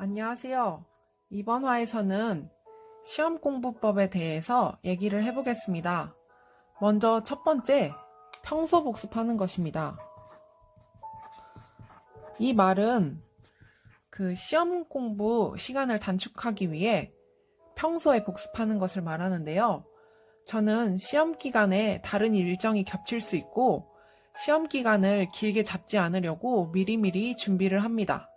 안녕하세요. 이번 화에서는 시험 공부법에 대해서 얘기를 해보겠습니다. 먼저 첫 번째, 평소 복습하는 것입니다. 이 말은 그 시험 공부 시간을 단축하기 위해 평소에 복습하는 것을 말하는데요. 저는 시험 기간에 다른 일정이 겹칠 수 있고 시험 기간을 길게 잡지 않으려고 미리미리 준비를 합니다.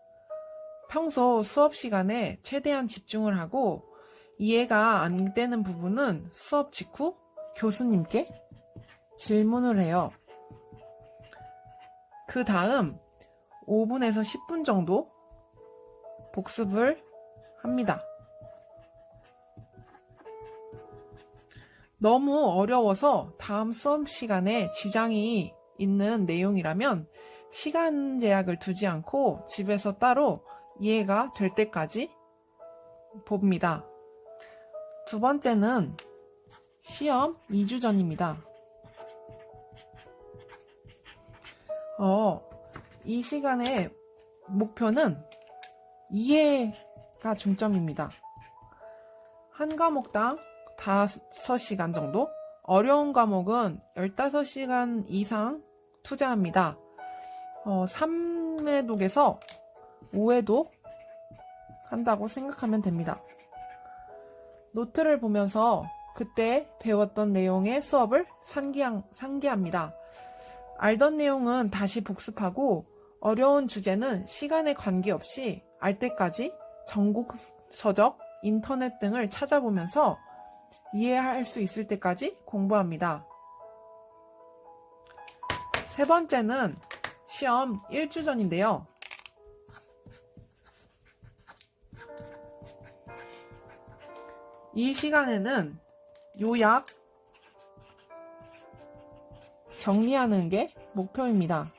평소 수업 시간에 최대한 집중을 하고 이해가 안 되는 부분은 수업 직후 교수님께 질문을 해요. 그 다음 5분에서 10분 정도 복습을 합니다. 너무 어려워서 다음 수업 시간에 지장이 있는 내용이라면 시간 제약을 두지 않고 집에서 따로 이해가 될 때까지 봅니다. 두 번째는 시험 2주 전입니다. 어, 이 시간의 목표는 이해가 중점입니다. 한 과목당 5시간 정도? 어려운 과목은 15시간 이상 투자합니다. 어, 3회독에서 5회독 한다고 생각하면 됩니다. 노트를 보면서 그때 배웠던 내용의 수업을 상기한, 상기합니다. 알던 내용은 다시 복습하고 어려운 주제는 시간에 관계없이 알 때까지 전국 서적, 인터넷 등을 찾아보면서 이해할 수 있을 때까지 공부합니다. 세 번째는 시험 1주 전인데요. 이 시간에는 요약 정리하는 게 목표입니다.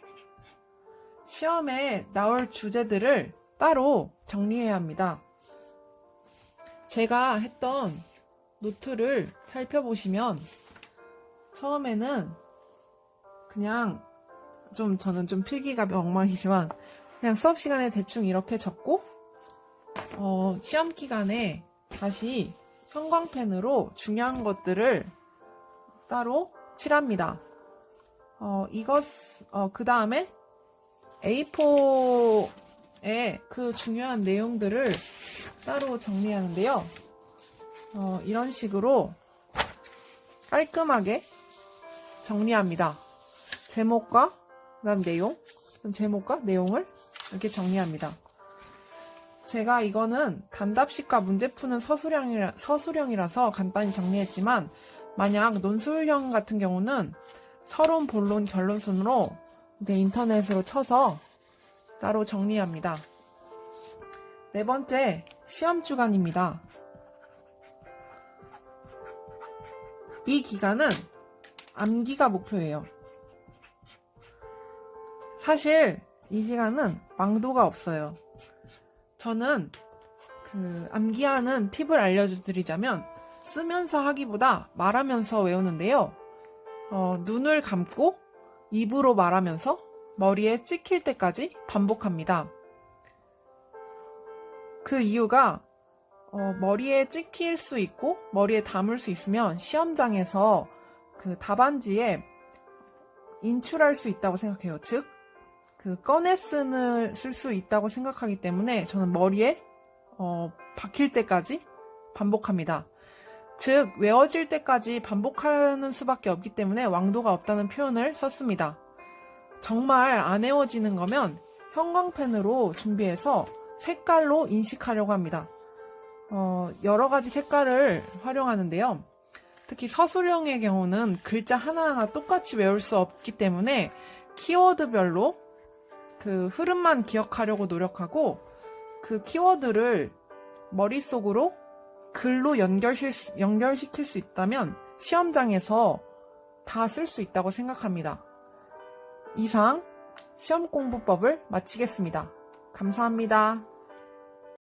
시험에 나올 주제들을 따로 정리해야 합니다. 제가 했던 노트를 살펴보시면 처음에는 그냥 좀 저는 좀 필기가 엉망이지만 그냥 수업 시간에 대충 이렇게 적고 어, 시험 기간에 다시 형광펜으로 중요한 것들을 따로 칠합니다. 어, 이것, 어, 그 다음에 A4에 그 중요한 내용들을 따로 정리하는데요. 어, 이런 식으로 깔끔하게 정리합니다. 제목과 그다음 내용, 제목과 내용을 이렇게 정리합니다. 제가 이거는 단답식과 문제 푸는 서술형이라, 서술형이라서 간단히 정리했지만 만약 논술형 같은 경우는 서론, 본론, 결론 순으로 인터넷으로 쳐서 따로 정리합니다. 네 번째, 시험 주간입니다. 이 기간은 암기가 목표예요. 사실 이 시간은 왕도가 없어요. 저는 그 암기하는 팁을 알려드리자면 쓰면서 하기보다 말하면서 외우는데요. 어, 눈을 감고 입으로 말하면서 머리에 찍힐 때까지 반복합니다. 그 이유가 어, 머리에 찍힐 수 있고 머리에 담을 수 있으면 시험장에서 그 답안지에 인출할 수 있다고 생각해요. 즉, 그 꺼내 쓰는 쓸 수 있다고 생각하기 때문에 저는 머리에 어, 박힐 때까지 반복합니다. 즉 외워질 때까지 반복하는 수밖에 없기 때문에 왕도가 없다는 표현을 썼습니다. 정말 안 외워지는 거면 형광펜으로 준비해서 색깔로 인식하려고 합니다. 어, 여러 가지 색깔을 활용하는데요. 특히 서술형의 경우는 글자 하나하나 똑같이 외울 수 없기 때문에 키워드별로 그 흐름만 기억하려고 노력하고 그 키워드를 머릿속으로 글로 연결시, 연결시킬 수 있다면 시험장에서 다 쓸 수 있다고 생각합니다. 이상 시험 공부법을 마치겠습니다. 감사합니다.